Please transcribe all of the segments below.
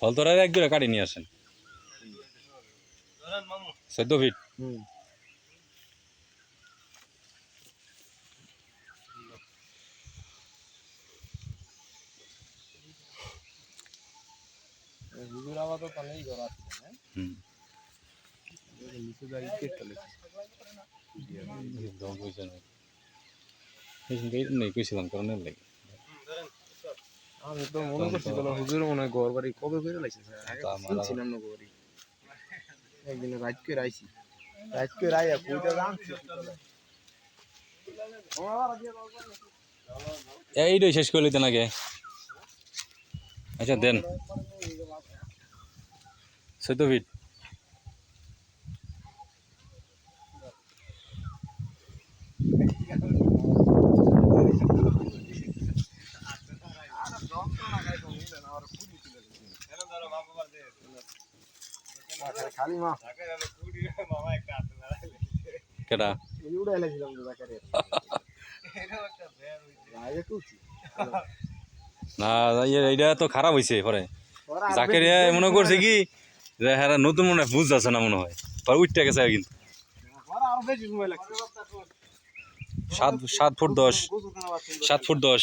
ফলতরার এক কাটি নিয়ে আসেন। চোদ্দ ফিট হুম। নিচে যাই কেটে দম কইছে না নেই কইছিলাম কারণের লাগে। আমি তো মনে করছি বলো হুজুর মনে হয় ঘর বাড়ি কবে করে লাইছে ছিলাম না ঘর একদিন রাত করে আইছি। রাত করে আইয়া কইটা জানছি। এইটাই শেষ করে দিতেন আগে। আচ্ছা দেন। চোদ্দ ফিট খালি মা কেটা এই উড়াই লাগছিলাম তো জাকারে আগে তুলছি না ইয়ে- এইটা তো খারাপ হয়েছে পরে। বেশি- মনে করছে কি যে হ্যাঁ নতুন মনে হয় বুঝ যাচ্ছে না মনে হয়। পরে উঠতে গেছে কিন্তু। সাত সাত ফুট দশ। সাত ফুট দশ।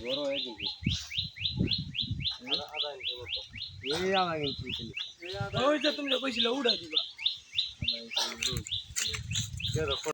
গোসলখানা বাথরুম চোদ্দ এই আনা কিন্তু ওই যে তুমি কইছিল উড়া দিবা